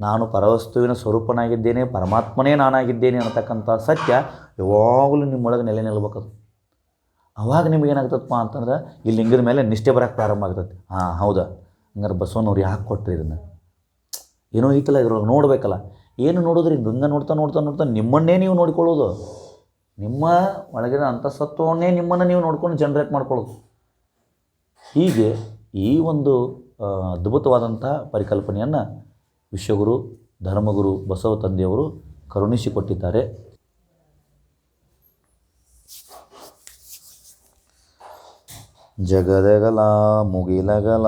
ನಾನು ಪರವಸ್ತುವಿನ ಸ್ವರೂಪನಾಗಿದ್ದೇನೆ, ಪರಮಾತ್ಮನೇ ನಾನಾಗಿದ್ದೇನೆ ಅನ್ನತಕ್ಕಂಥ ಸತ್ಯ ಯಾವಾಗಲೂ ನಿಮ್ಮೊಳಗೆ ನೆಲೆ ನಿಲ್ಬೇಕದು. ಅವಾಗ ನಿಮ್ಗೆ ಏನಾಗ್ತದಪ್ಪ ಅಂತಂದ್ರೆ ಇಲ್ಲಿ ಲಿಂಗದ ಮೇಲೆ ನಿಷ್ಠೆ ಬರೋಕ್ಕೆ ಪ್ರಾರಂಭ ಆಗ್ತದೆ. ಹಾಂ ಹೌದಾ? ಹಂಗಾರೆ ಬಸವನವ್ರು ಯಾಕೆ ಕೊಟ್ರಿ ಇದನ್ನು? ಏನೋ ಐತಲ್ಲ ಇದ್ರೊಳಗೆ ನೋಡಬೇಕಲ್ಲ. ಏನು ನೋಡಿದ್ರಿ? ಗಂಗ ನೋಡ್ತಾ ನೋಡ್ತಾ ನೋಡ್ತಾ ನಿಮ್ಮನ್ನೇ ನೀವು ನೋಡಿಕೊಳ್ಳೋದು. ನಿಮ್ಮ ಒಳಗಿನ ಅಂತಸತ್ವವನ್ನೇ ನಿಮ್ಮನ್ನು ನೀವು ನೋಡ್ಕೊಂಡು ಜನ್ರೇಟ್ ಮಾಡ್ಕೊಳ್ಳೋದು. ಹೀಗೆ ಈ ಒಂದು ಅದ್ಭುತವಾದಂಥ ಪರಿಕಲ್ಪನೆಯನ್ನು ವಿಶ್ವಗುರು, ಧರ್ಮಗುರು, ಬಸವ ತಂದೆಯವರು ಕರುಣಿಸಿಕೊಟ್ಟಿದ್ದಾರೆ. ಜಗದಗಲ, ಮುಗಿಲಗಲ,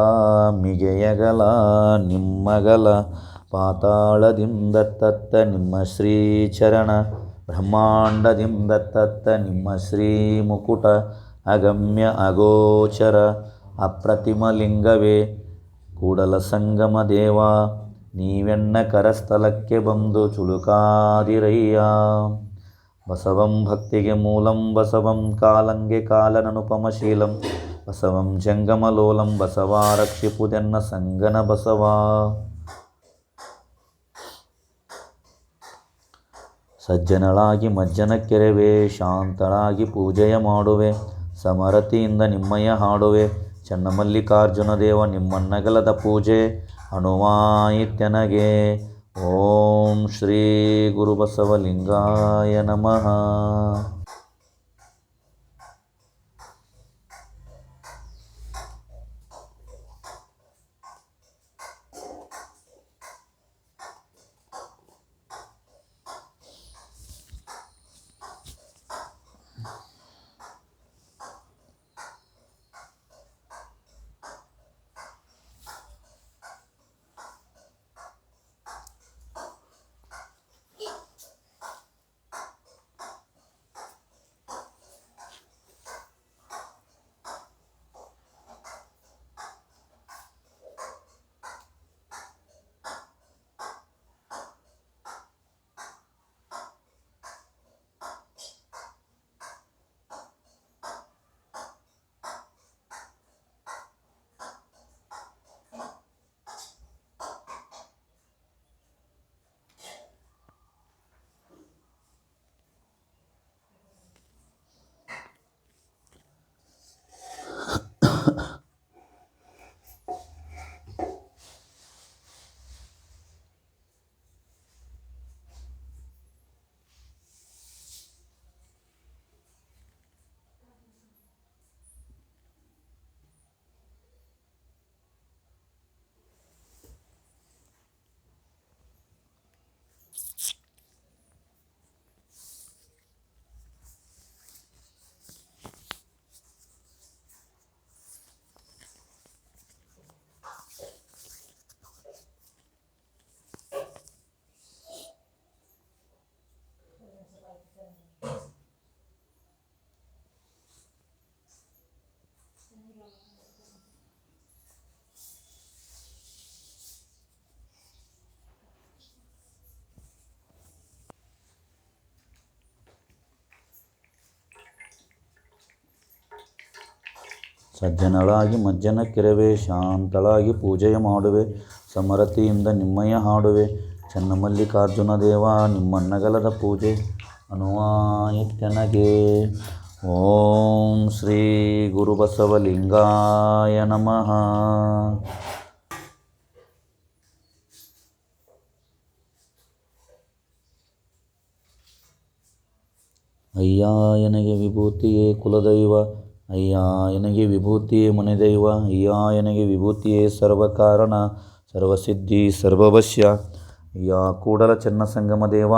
ಮಿಗೆಯಗಲ, ನಿಮ್ಮಗಲ, ಪಾತಾಳದಿಂದ ತತ್ತ ನಿಮ್ಮ ಶ್ರೀಚರಣ, ಬ್ರಹ್ಮಾಂಡದಿಂದ ತತ್ತ ನಿಮ್ಮ ಶ್ರೀ ಮುಕುಟ ಅಗಮ್ಯ ಅಗೋಚರ, ಅಪ್ರತಿಮ ಲಿಂಗವೇ, ಕೂಡಲ ಸಂಗಮ ದೇವ. ನೀವೆನ್ನ ಕರಸ್ಥಲಕ್ಕೆ ಬಂದು ಚುಳುಕಾದಿರಯ್ಯ. ಬಸವಂ ಭಕ್ತಿಗೆ ಮೂಲಂ, ಬಸವಂ ಕಾಲಂಗೆ ಕಾಲನನುಪಮಶೀಲಂ, ಬಸವಂ ಜಂಗಮಲೋಲಂ ಬಸವ ರಕ್ಷಿಪುದೆನ್ನ ಸಂಗನ ಬಸವ. ಸಜ್ಜನಳಾಗಿ ಮಜ್ಜನ ಕೆರೆವೆ, ಶಾಂತಳಾಗಿ ಪೂಜೆಯ ಮಾಡುವೆ, ಸಮರತಿಯಿಂದ ನಿಮ್ಮಯ್ಯ ಹಾಡುವೆ, ಚನ್ನಮಲ್ಲಿಕಾರ್ಜುನ ದೇವ ನಿಮ್ಮನ್ನಗಲದ ಪೂಜೆ ಅನುವಾಯಿತ್ಯನಗೆ ಓಂ ಶ್ರೀ ಗುರುಬಸವಲಿಂಗಾಯ ನಮಃ. you ಸಜ್ಜನಳಾಗಿ ಮಜ್ಜನ ಕೆರವೆ ಶಾಂತಳಾಗಿ ಪೂಜೆಯ ಮಾಡುವೆ, ಸಮರತಿಯಿಂದ ನಿಮ್ಮಯ್ಯ ಹಾಡುವೆ. ಚನ್ನಮಲ್ಲಿಕಾರ್ಜುನ ದೇವ ನಿಮ್ಮನ್ನಗಲದ ಪೂಜೆ ಅನುವಾಯಿತ್ಯನಗೆ. ಓಂ ಶ್ರೀ ಗುರುಬಸವಲಿಂಗಾಯ ನಮಃ. ಅಯ್ಯ ವಿಭೂತಿಯೇ ಕುಲದೈವ. ಅಯ್ಯ ಎನಗೆ ವಿಭೂತಿಯೇ ಮನೆದೈವ ಅಯ್ಯ ಎನಗೆ ವಿಭೂತಿಯೇ ಸರ್ವಕಾರಣ ಸರ್ವಸಿದ್ಧಿ ಸರ್ವವಶ್ಯ ಅಯ್ಯ ಕೂಡಲ ಚೆನ್ನ ಸಂಗಮ ದೇವ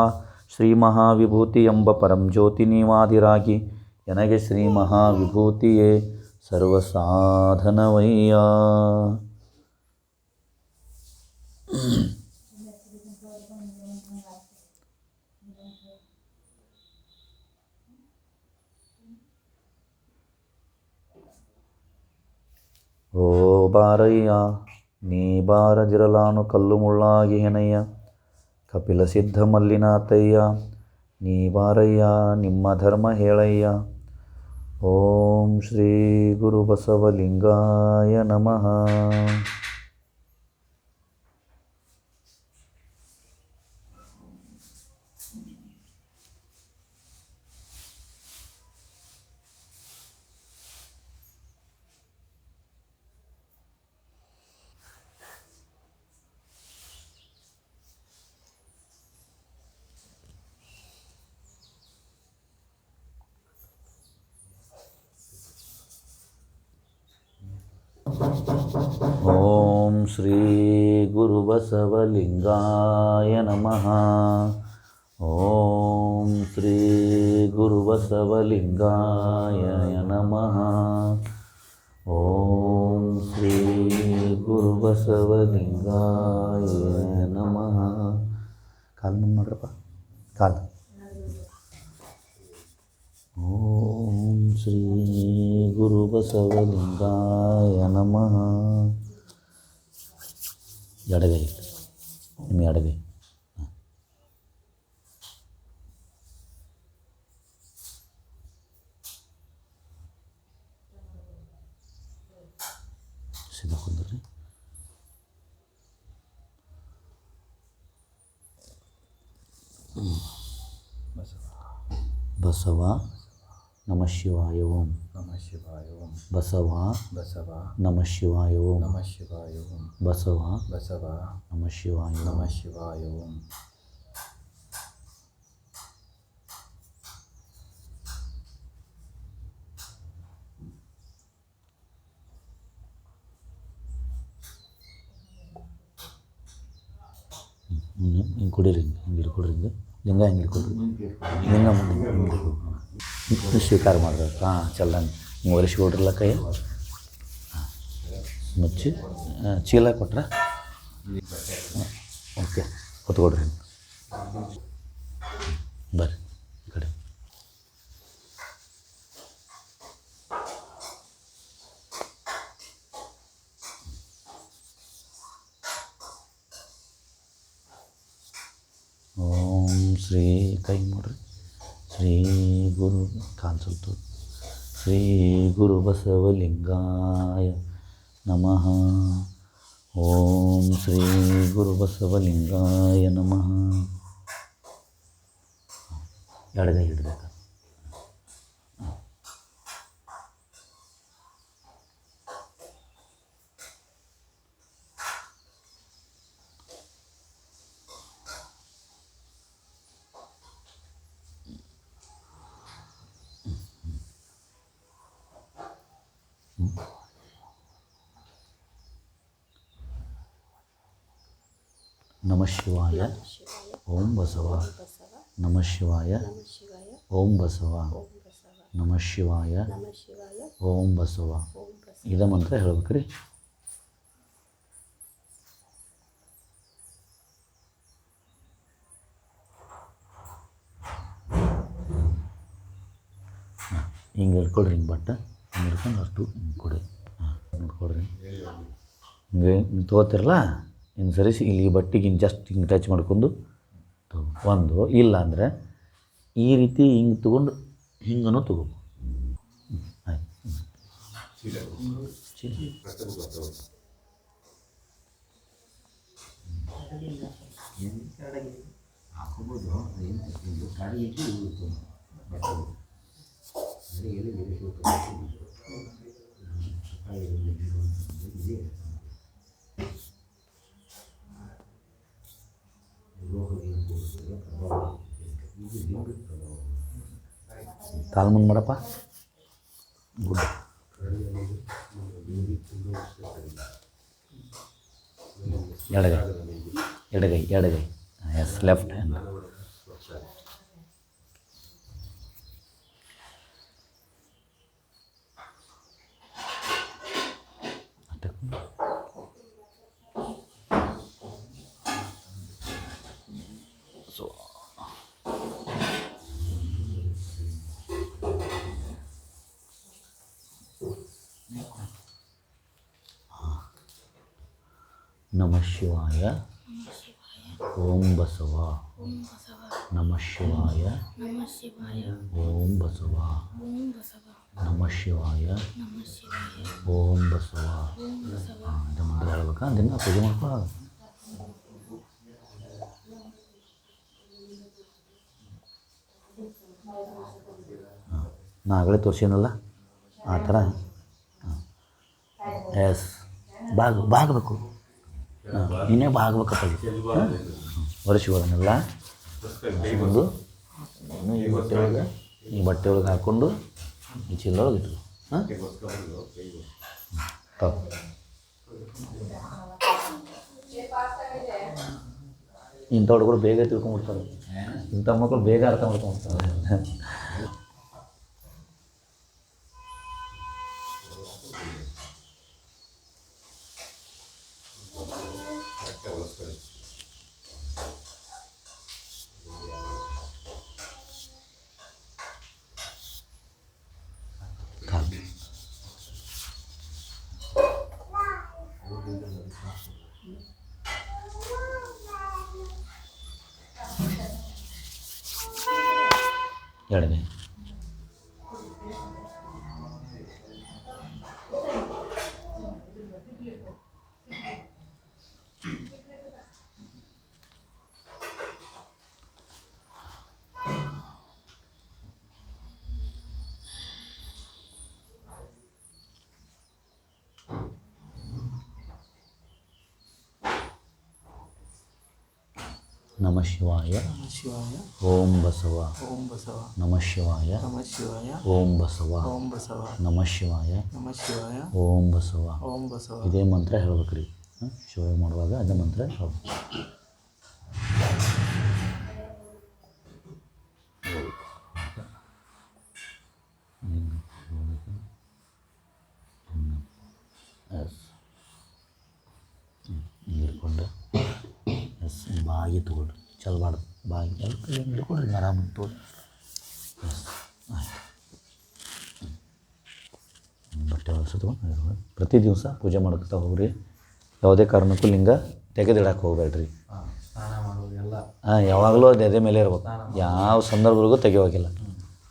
ಶ್ರೀ ಮಹಾವಿಭೂತಿ ಎಂಬ ಪರಂಜ್ಯೋತಿ ನೀವಾದಿರಾಗಿ ಎನಗೆ ಶ್ರೀ ಮಹಾವಿಭೂತಿಯೇ ಸರ್ವಸಾಧನವಯ್ಯ ಓ ಬಾರಯ್ಯ, ನೀ ಬಾರದಿರಲಾನು ಕಲ್ಲು ಮುಳ್ಳಾಗಿ ಹೆನಯ್ಯ ಕಪಿಲ ಸಿದ್ಧ ಮಲ್ಲಿನಾಥಯ್ಯ, ನೀ ಬಾರಯ್ಯ, ನಿಮ್ಮ ಧರ್ಮ ಹೇಳಯ್ಯ. ಓಂ ಶ್ರೀ ಗುರು ಬಸವಲಿಂಗಾಯ ನಮಃ. ಓಂ ಶ್ರೀ ಗುರುಬಸವಲಿಂಗಾಯ ನಮಃ ಓಂ ಶ್ರೀ ಗುರುಬಸವಲಿಂಗಾಯ ನಮಃ ಓಂ ಶ್ರೀ ಗುರುಬಸವಲಿಂಗಾಯ ನಮಃ ಕಾಲು ಮುಂದೆ ಮಾಡ್ರಪ್ಪ ಕಾಲು ಓಂ ಶ್ರೀ ಗುರುಬಸವಲಿಂಗಾಯ ನಮಃ ಎಡಗೈ ನಿಮ್ಮ ಎಡಗೈ ಹಾಂ. ಸೀದಾ ಬಸವ ನಮ ಶಿವಾಯ ಓಂ ನಮಃ ಶಿವಾಯ ಓಂ ಬಸವ ಬಸವ ನಮ ಶಿವಾಯ ಓಂ ನಮಃ ಶಿವಾಯ ಓಂ ಬಸವ ಬಸವ ನಮ ಶಿವಾಯ ಓಂ ನಮಃ ಶಿವಾಯ ಓಂ ಹಿಂಗೆ ಹಿಂಗೆ ಕೊಡಿರಿ ಹಿಂಗೆ ಹಿಂಗೆ ಹಿಡ್ಕೊಡ್ರಿ ಹಿಂಗೆ ಲಿಂಗ ಹಿಂಗೆ ಸ್ವೀಕಾರ ಮಾಡಬೇಕು. ಹಾಂ ಚಲ್ಲಂಗೆ ಒರೆಸ್ಕೊಡ್ರಲ್ಲ ಕೈ. ಹಾಂ. ಮುಚ್ಚಿ. ಚೀಲ ಕೊಟ್ರ? ಓಕೆ. ಹೊತ್ಕೊಡ್ರಿ ಬರ್ರಿ, ಈ ಕಡೆ. ಓಂ ಶ್ರೀ ಕೈ ನೋಡ್ರಿ ಶ್ರೀ ಗುರು ಕಾಲು ಶ್ರೀ ಗುರು ಬಸವಲಿಂಗಾಯ ನಮಃ. ಓಂ ಶ್ರೀ ಗುರು ಬಸವಲಿಂಗಾಯ ನಮಃ. ಎಡಗೈ ಹಿಡ್ಬೇಕು ನಮಃ ಶಿವಾಯ. ಓಂ ಬಸವ. ನಮ ಶಿವಾಯ. ಓಂ ಬಸವ. ನಮ ಶಿವಾಯ. ಓಂ ಬಸವ. ಇದ ಮಂತ್ರ ಹೇಳ್ಬೇಕ್ರಿ. ಹಿಂಗೆ ಹೇಳ್ಕೊಳ್ರಿ ಹಿಂಗೆ ಬಟ್ಟ. ಹಿಂಗೆ ಹಿಡ್ಕೊಂಡು ಅಷ್ಟು ಕೊಡಿ. ಹಾಂ, ನೋಡ್ಕೊಡ್ರಿ. ಹಿಂಗೆ ತೊಗೋತಿರಲ್ಲ ಹಿಂಗೆ ಸರಿಸಿ ಇಲ್ಲಿ ಬಟ್ಟೆಗೆ ಹಿಂಗೆ ಜಸ್ಟ್ ಹಿಂಗೆ ಟಚ್ ಮಾಡ್ಕೊಂಡು ತಗೋ. ಒಂದು, ಇಲ್ಲ ಅಂದರೆ ಈ ರೀತಿ ಹಿಂಗೆ ತೊಗೊಂಡು ಹಿಂಗನೂ ತಗೋ. ಆಯ್ತು ಚೀಲ. ಕಾಲು ಮುಂದೆ ಮಾಡಪ್ಪ ಗುಡ್ ಎಡಗೈ ಎಡಗೈ ಎಡಗೈ ಎಸ್ ಲೆಫ್ಟ್ ಹ್ಯಾಂಡ್ ನಮಃ ಶಿವಾಯ. ಓಂ ಬಸವ. ನಮಃ ಶಿವಾಯ. ಓಂ ಬಸವ. ನಮಃ ಶಿವಾಯ. ಓಂ ಬಸವ. ಹಾಂ, ಇದು ಮಂತ್ರ ಹೇಳ್ಬೇಕಾ? ದಿನ ಪೂಜೆ ಮಾಡ್ಕೊಳ್ಳೋದು ನಾ ಆಗಲೇ ತೋರಿಸಿನಲ್ಲ ಆ ಥರ? ಹಾಂ. ಎಸ್ ಬಾಗ, ಬಾಗಬೇಕು. ಹಾಂ ನೀನೇ ಆಗ್ಬೇಕಪ್ಪ ಹಾಂ ವರ್ಷಗಳನ್ನೆಲ್ಲ ಒಂದು ಈ ಬಟ್ಟೆ ಒಳಗೆ, ಈ ಬಟ್ಟೆ ಒಳಗೆ ಹಾಕ್ಕೊಂಡು, ಈ ಚೀಲ ಒಳಗೆ ಇಟ್ಕೊ. ಹಾಂ. ಇಂಥ ಹುಡುಗರು ಬೇಗ ತಿಳ್ಕೊಂಬಿಡ್ತಾರೆ ಇಂಥ ಮಕ್ಕಳು ಬೇಗ ಅರ್ಥ ಮಾಡ್ಕೊಂಬಿಡ್ತಾರೆ ಎಡಗೈ ನಮ ಶಿವಾಯ. ಶಿವಾಯ. ಓಂ ಬಸವ. ಓಂ ಬಸವ. ನಮ ಶಿವಾಯ. ನಮ ಶಿವಾಯ. ಓಂ ಬಸವ. ಓಂ ಬಸವ. ನಮ ಶಿವಾಯ. ನಮ ಶಿವಾಯ. ಓಂ ಬಸವ. ಓಂ ಬಸವ. ಇದೇ ಮಂತ್ರ ಹೇಳ್ಬೇಕು ರೀ ಶಿವ ಮಾಡುವಾಗ ಅದೇ ಮಂತ್ರ ಹೇಳ್ಬೇಕು ಎಸ್ ಹಿಡ್ಕೊಂಡು ಎಸ್ ಬಾಗಿ ತೊಗೊಳ್ರಿ ಚಲ್ಬಾರ್ದು. ಬಾಯಿ ಎಲ್ಲ ಕೈ ಹಿಡ್ಕೊಳ್ರಿ ಆರಾಮ ಬಟ್ಟೆ ಪ್ರತಿ ದಿವಸ ಪೂಜೆ ಮಾಡ್ಕೊತಾ ಹೋಗ್ರಿ. ಯಾವುದೇ ಕಾರಣಕ್ಕೂ ಲಿಂಗ ತೆಗೆದಿಡಕ್ಕೆ ಹೋಗ್ಬೇಡ್ರಿ. ಸ್ನಾನ ಮಾಡೋದು ಎಲ್ಲ. ಹಾಂ ಯಾವಾಗಲೂ ಅದು ಎದೆ ಮೇಲೆ ಇರ್ಬೇಕು. ಯಾವ ಸಂದರ್ಭಗಳಿಗೂ ತೆಗಿಯೋಗಿಲ್ಲ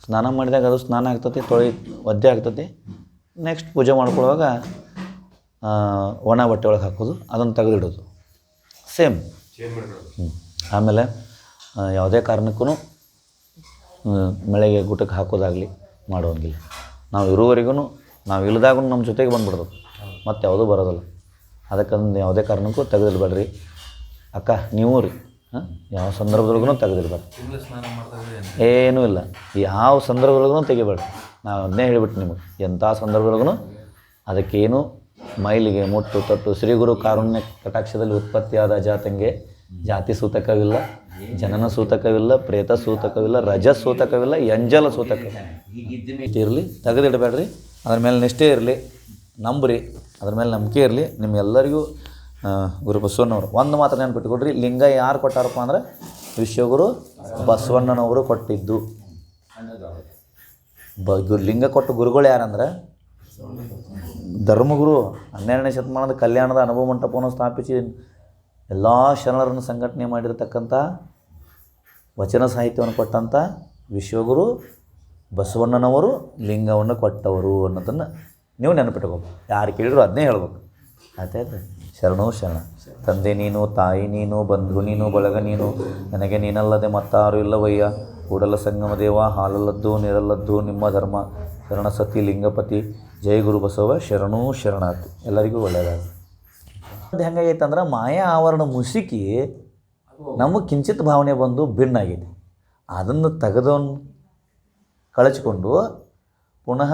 ಸ್ನಾನ ಮಾಡಿದಾಗ ಅದು ಸ್ನಾನ ಆಗ್ತತಿ ತೊಳಿ ಒದ್ದೆ ಆಗ್ತತಿ. ನೆಕ್ಸ್ಟ್ ಪೂಜೆ ಮಾಡ್ಕೊಳ್ಳುವಾಗ ಒಣ ಬಟ್ಟೆ ಒಳಗೆ ಹಾಕೋದು ಅದನ್ನು ತೆಗೆದಿಡೋದು. ಸೇಮ್. ಹ್ಞೂ ಆಮೇಲೆ ಯಾವುದೇ ಕಾರಣಕ್ಕೂ ಮಳೆಗೆ ಗುಟಕ್ಕೆ ಹಾಕೋದಾಗಲಿ ಮಾಡೋಂಗಿಲ್ಲ. ನಾವು ಇರುವವರೆಗೂ ನಾವು ಇಲ್ಲದಾಗೂ ನಮ್ಮ ಜೊತೆಗೆ ಬಂದ್ಬಿಡೋದು ಮತ್ತು ಯಾವುದೂ ಬರೋದಿಲ್ಲ. ಅದಕ್ಕಂದು ಯಾವುದೇ ಕಾರಣಕ್ಕೂ ತೆಗೆದಿಡ್ಬೇಡ್ರಿ. ಅಕ್ಕ, ನೀವು ರೀ, ಹಾಂ? ಯಾವ ಸಂದರ್ಭದೊಳಗೂ ತೆಗೆದಿರ್ಬಾರ್ದು ಏನೂ ಇಲ್ಲ. ಯಾವ ಸಂದರ್ಭದೊಳಗೂ ತೆಗಿಬೇಡ್ರಿ. ನಾವು ಅದನ್ನೇ ಹೇಳಿಬಿಟ್ಟು ನಿಮಗೆ, ಎಂಥ ಸಂದರ್ಭದೊಳಗೂ ಅದಕ್ಕೇನು ಮೈಲಿಗೆ ಮುಟ್ಟು ತಟ್ಟು ಶ್ರೀಗುರು ಕಾರುಣ್ಯ ಕಟಾಕ್ಷದಲ್ಲಿ ಉತ್ಪತ್ತಿಯಾದ ಜಾತಂಗೆ ಜಾತಿ ಸೂತಕವಿಲ್ಲ, ಜನನ ಸೂತಕವಿಲ್ಲ, ಪ್ರೇತ ಸೂತಕವಿಲ್ಲ, ರಜ ಸೂತಕವಿಲ್ಲ ಎಂಜಲ ಸೂತಕ ಇರಲಿ, ತೆಗೆದಿಡಬೇಡ್ರಿ. ಅದ್ರ ಮೇಲೆ ನಿಷ್ಠೆ ಇರಲಿ, ನಂಬ್ರಿ. ಅದ್ರ ಮೇಲೆ ನಂಬಿಕೆ ಇರಲಿ. ನಿಮ್ಗೆಲ್ಲರಿಗೂ ಗುರು ಬಸವಣ್ಣವರು ಒಂದು ಮಾತ್ರ ನೆನ್ಪಿಟ್ಕೊಡ್ರಿ, ಲಿಂಗ ಯಾರು ಕೊಟ್ಟಾರಪ್ಪ ಅಂದ್ರೆ ವಿಶ್ವಗುರು ಬಸವಣ್ಣನವರು ಕೊಟ್ಟಿದ್ದು. ಬ ಗುರು ಲಿಂಗ ಕೊಟ್ಟ ಗುರುಗಳು ಯಾರಂದ್ರೆ ಧರ್ಮಗುರು. ಹನ್ನೆರಡನೇ ಶತಮಾನದ ಕಲ್ಯಾಣದ ಅನುಭವ ಮಂಟಪವನ್ನು ಸ್ಥಾಪಿಸಿ ಎಲ್ಲ ಶರಣರನ್ನು ಸಂಘಟನೆ ಮಾಡಿರತಕ್ಕಂಥ ವಚನ ಸಾಹಿತ್ಯವನ್ನು ಕೊಟ್ಟಂಥ ವಿಶ್ವಗುರು ಬಸವಣ್ಣನವರು ಲಿಂಗವನ್ನು ಕೊಟ್ಟವರು ಅನ್ನೋದನ್ನು ನೀವು ನೆನಪಿಟ್ಕೋಬೇಕು. ಯಾರು ಕೇಳಿದ್ರು ಅದನ್ನೇ ಹೇಳ್ಬೇಕು. ಆಯ್ತಾಯ್ತು ಶರಣು ಶರಣ. ತಂದೆ ನೀನು, ತಾಯಿ ನೀನು, ಬಂಧು ನೀನು, ಬಳಗ ನೀನು, ನನಗೆ ನೀನಲ್ಲದೆ ಮತ್ತಾರು ಇಲ್ಲವಯ್ಯ. ಕೂಡಲ ಸಂಗಮ ದೇವ, ಹಾಲಲ್ಲದ್ದು, ನೀರಲ್ಲದ್ದು, ನಿಮ್ಮ ಧರ್ಮ. ಶರಣ ಸತಿ, ಲಿಂಗಪತಿ. ಜಯ ಗುರು ಬಸವ, ಶರಣು ಶರಣಾರ್ಥಿ. ಎಲ್ಲರಿಗೂ ಒಳ್ಳೆಯದಾಗಲಿ. ಅದು ಹೆಂಗಾಗೈತೆ ಅಂದ್ರೆ ಮಾಯಾ ಆವರಣ ಮುಸುಕಿ ನಮಗೆ ಕಿಂಚಿತ್ ಭಾವನೆ ಬಂದು ಭಿನ್ನಾಗೈತಿ ಅದನ್ನು ತೆಗೆದವನ್ ಕಳಚಿಕೊಂಡು ಪುನಃ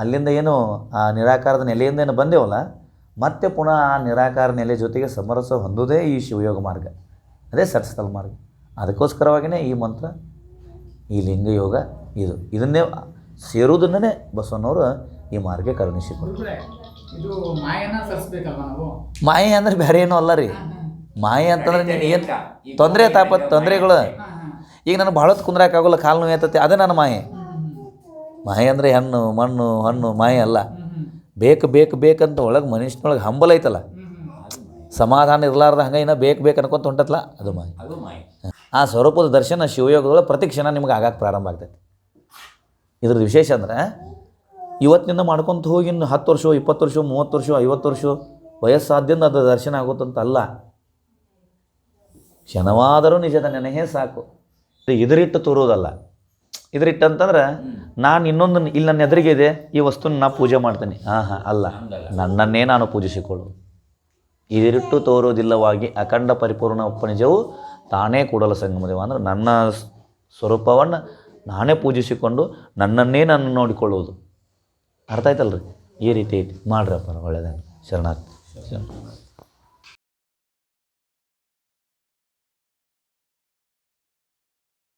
ಅಲ್ಲಿಂದ ಏನು ಆ ನಿರಾಕಾರದ ನೆಲೆಯಿಂದ ಏನು ಬಂದೇವಲ್ಲ, ಮತ್ತೆ ಪುನಃ ಆ ನಿರಾಕಾರ ನೆಲೆ ಜೊತೆಗೆ ಸಮರಸ ಹೊಂದೋದೇ ಈ ಶಿವಯೋಗ ಮಾರ್ಗ. ಅದೇ ಸತ್ಸ್ಥಲ ಮಾರ್ಗ. ಅದಕ್ಕೋಸ್ಕರವಾಗಿಯೇ ಈ ಮಂತ್ರ, ಈ ಲಿಂಗ ಯೋಗ ಇದು. ಇದನ್ನೇ ಸೇರುವುದನ್ನೇ ಬಸವನವರು ಈ ಮಾರ್ಗ ಕರುಣಿಸಿಕೊಡ್ತಾರೆ ಇದು ಮಾಯನ ಸರಿಸ್ಬೇಕಲ್ವಾ ನಾವು? ಮಾಯೆ ಅಂದ್ರೆ ಬೇರೆ ಏನೂ ಅಲ್ಲ ರೀ. ಮಾಯೆ ಅಂತಂದ್ರೆ ನೀನು ಏನು ತೊಂದರೆ ತಾಪ ತೊಂದರೆಗಳು? ಈಗ ನನಗೆ ಭಾಳ ಹೊತ್ತು ಕುಂದ್ರಾಕಾಗೋಲ್ಲ ಕಾಲು ನೋವು ಏತತಿ ಅದೇ ನನ್ನ ಮಾಯೆ. ಮಾಯೆ ಅಂದರೆ ಹೆಣ್ಣು ಮಣ್ಣು ಹಣ್ಣು ಮಾಯೆ ಅಲ್ಲ. ಬೇಕು ಬೇಕು ಬೇಕಂತ ಒಳಗೆ ಮನುಷ್ಯನೊಳಗೆ ಹಂಬಲ ಐತಲ್ಲ. ಸಮಾಧಾನ ಇರಲಾರ್ದ ಹಂಗೆ ಇನ್ನೂ ಬೇಕು ಬೇಕು ಅನ್ಕೊಂತ ಹೊಂಟತ್ಲ ಅದು ಮಾಯೆ. ಆ ಸ್ವರೂಪದ ದರ್ಶನ ಶಿವಯೋಗದೊಳಗೆ ಪ್ರತಿ ಕ್ಷಣ ನಿಮ್ಗೆ ಆಗಕ್ಕೆ ಪ್ರಾರಂಭ ಆಗ್ತೈತಿ. ಇದ್ರದ್ದು ವಿಶೇಷ ಅಂದ್ರೆ ಇವತ್ತಿನಿಂದ ಮಾಡ್ಕೊತ ಹೋಗಿ ಇನ್ನು ಹತ್ತು ವರ್ಷ ಇಪ್ಪತ್ತು ವರ್ಷ ಮೂವತ್ತು ವರ್ಷ ಐವತ್ತು ವರ್ಷ ವಯಸ್ಸಾದ್ಯಂದ ಅದು ದರ್ಶನ ಆಗುತ್ತಂತ ಅಲ್ಲ. ಕ್ಷಣವಾದರೂ ನಿಜದ ನೆನೆಯೇ ಸಾಕು. ಇದರಿಟ್ಟು ತೋರೋದಲ್ಲ. ಇದರಿಟ್ಟು ಅಂತಂದ್ರೆ ನಾನು ಇನ್ನೊಂದು ಇಲ್ಲಿ ನನ್ನ ಎದುರಿಗೆ ಇದೆ ಈ ವಸ್ತುನ ನಾ ಪೂಜೆ ಮಾಡ್ತೀನಿ. ಹಾಂ ಹಾಂ ಅಲ್ಲ. ನನ್ನನ್ನೇ ನಾನು ಪೂಜಿಸಿಕೊಳ್ಳು ಇದರಿಟ್ಟು ತೋರುವುದಿಲ್ಲವಾಗಿ ಅಖಂಡ ಪರಿಪೂರ್ಣ ಉಪನಿಜವು ತಾನೇ ಕೂಡಲ ಸಂಗಮದೇವ. ಅಂದ್ರೆ ನನ್ನ ಸ್ವರೂಪವನ್ನು ನಾನೇ ಪೂಜಿಸಿಕೊಂಡು ನನ್ನನ್ನೇ ನಾನು ನೋಡಿಕೊಳ್ಳುವುದು. ಅರ್ಥ ಆಯ್ತಲ್ರಿ? ಈ ರೀತಿ ಐತಿ. ಮಾಡ್ರಪ್ಪ ಒಳ್ಳೆಯದಾಗಿ ಶರಣಾರ್ಥಿ. ಶರಣ